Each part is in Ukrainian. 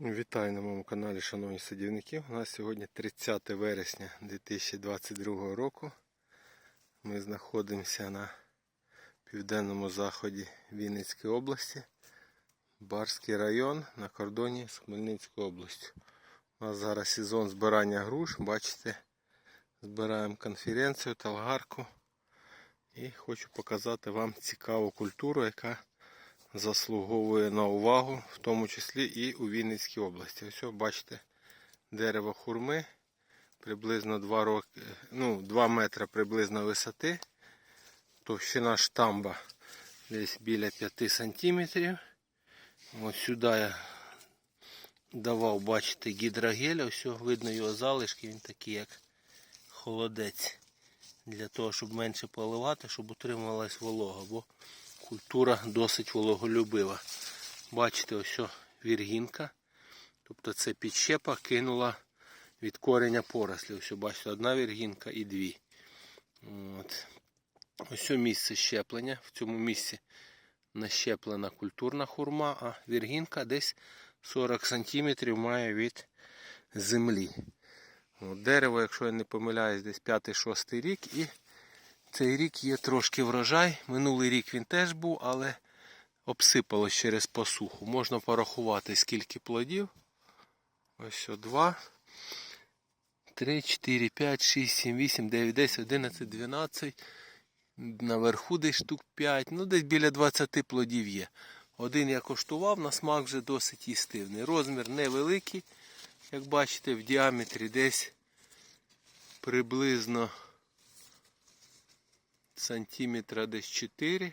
Вітаю на моєму каналі, шановні садівники. У нас сьогодні 30 вересня 2022 року. Ми знаходимося на південному заході Вінницької області, Барський район на кордоні з Хмельницькою областю. У нас зараз сезон збирання груш. Бачите, збираємо конференцію, талгарку. І хочу показати вам цікаву культуру, яка заслуговує на увагу, в тому числі і у Вінницькій області. Ось бачите, дерево хурми приблизно 2, роки, ну, 2 метри приблизно висоти. Товщина штамба десь біля 5 сантиметрів. Ось сюди я давав, бачите, гідрогель, ось видно його залишки, він такий як холодець. Для того, щоб менше поливати, щоб утримувалась волога. Бо культура досить вологолюбива. Бачите, ось віргінка. Тобто це підщепа кинула від кореня порослі. Ось бачите, одна віргінка і дві. От. Ось місце щеплення. В цьому місці нащеплена культурна хурма, а віргінка десь 40 см має від землі. От, дерево, якщо я не помиляюсь, десь 5-6 рік і цей рік є трошки врожай. Минулий рік він теж був, але обсипалось через посуху. Можна порахувати, скільки плодів. Ось 2, 3, 4, 5, 6, 7, 8, 9, 10, 11, 12. Наверху десь штук 5. Ну, десь біля 20 плодів є. Один я коштував, на смак вже досить їстивний. Розмір невеликий. Як бачите, в діаметрі десь приблизно сантиметра десь 4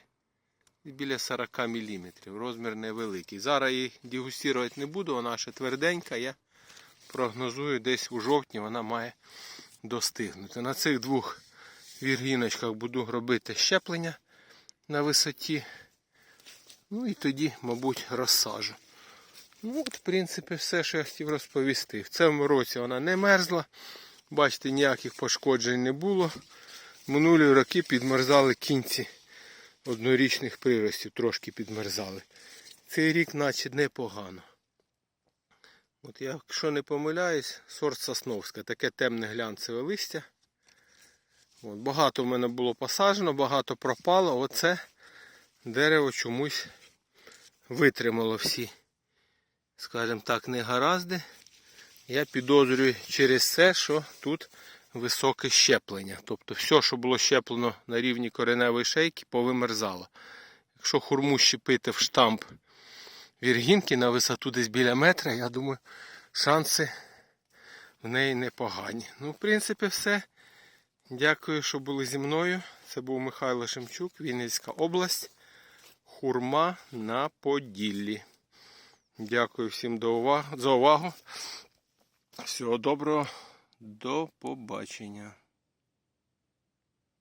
і біля 40 мм. Розмір невеликий. Зараз її дегустувати не буду, вона ще тверденька. Я прогнозую, десь у жовтні вона має достигнути. На цих двох віргіночках буду робити щеплення на висоті. Ну і тоді, мабуть, розсажу. Ну, от, в принципі, все, що я хотів розповісти. В цьому році вона не мерзла. Бачите, ніяких пошкоджень не було. Минулі роки підмерзали кінці однорічних приростів, трошки підмерзали. Цей рік наче непогано. От я, якщо не помиляюсь, сорт Сосновська, таке темне глянцеве листя. От, багато в мене було посаджено, багато пропало. Оце дерево чомусь витримало всі, скажімо так, негаразди. Я підозрюю через це, що тут високе щеплення. Тобто все, що було щеплено на рівні кореневої шейки, повимерзало. Якщо хурму щепити в штамп віргінки на висоту десь біля метра, я думаю, шанси в неї непогані. Ну, в принципі, все. Дякую, що були зі мною. Це був Михайло Шемчук, Вінницька область. Хурма на Поділлі. Дякую всім за увагу. Всього доброго. До побачення.